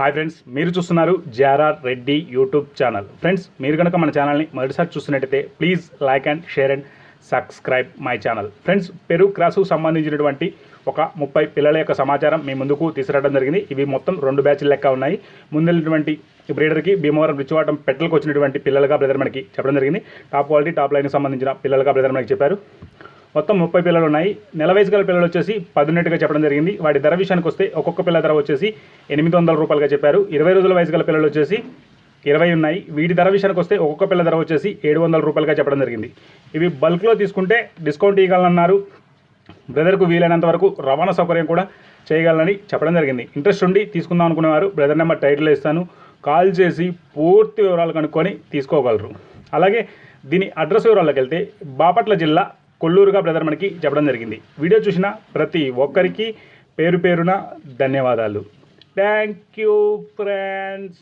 Hi friends మీరు చూస్తున్నారు JRR Reddy YouTube channel friends మీరు కనుక మన ఛానల్ని మొదటిసారి చూస్తున్నట్టయితే please like and share and subscribe my channel friends Peru క్రాసుకు సంబంధించినటువంటి ఒక ముప్పై పిల్లల యొక్క సమాచారం మీ ముందుకు తీసుకురావడం జరిగింది. ఇవి మొత్తం రెండు బ్యాచ్ల లెక్క ఉన్నాయి. ముందెళ్ళినటువంటి బ్రీడర్కి భీమవరం రిచ్చివాటం పెట్టలకు వచ్చినటువంటి పిల్లలుగా బ్రదర్ మనకి చెప్పడం జరిగింది. టాప్ క్వాలిటీ టాప్ లైన్కి సంబంధించిన పిల్లలుగా బ్రదర్ మనకి చెప్పారు. మొత్తం ముప్పై పిల్లలు ఉన్నాయి. నెల వయసు గల పిల్లలు వచ్చేసి పదునెట్టుగా చెప్పడం జరిగింది. వాటి ధర విషయానికి వస్తే ఒక్కొక్క పిల్ల ధర వచ్చేసి ఎనిమిది వందల రూపాయలుగా చెప్పారు. ఇరవై రోజుల వయసు గల పిల్లలు వచ్చేసి ఇరవై ఉన్నాయి. వీటి ధర విషయానికి వస్తే ఒక్కొక్క పిల్ల ధర వచ్చేసి ఏడు వందల రూపాయలుగా చెప్పడం జరిగింది. ఇవి బల్క్లో తీసుకుంటే డిస్కౌంట్ ఇవ్వాలన్నారు బ్రదర్కు వీలైనంత వరకు రవాణా సౌకర్యం కూడా చేయగలనని చెప్పడం జరిగింది. ఇంట్రెస్ట్ ఉండి తీసుకుందాం అనుకునేవారు. బ్రదర్ నెంబర్ టైటిల్ ఇస్తాను. కాల్ చేసి పూర్తి వివరాలు కనుక్కొని తీసుకోగలరు. అలాగే దీని అడ్రస్ వివరాల్లోకి వెళ్తే బాపట్ల జిల్లా కొల్లూరుగా బ్రదర్ మనకి చెప్పడం జరిగింది. వీడియో చూసిన ప్రతి ఒక్కరికి పేరు పేరున ధన్యవాదాలు. Thank you friends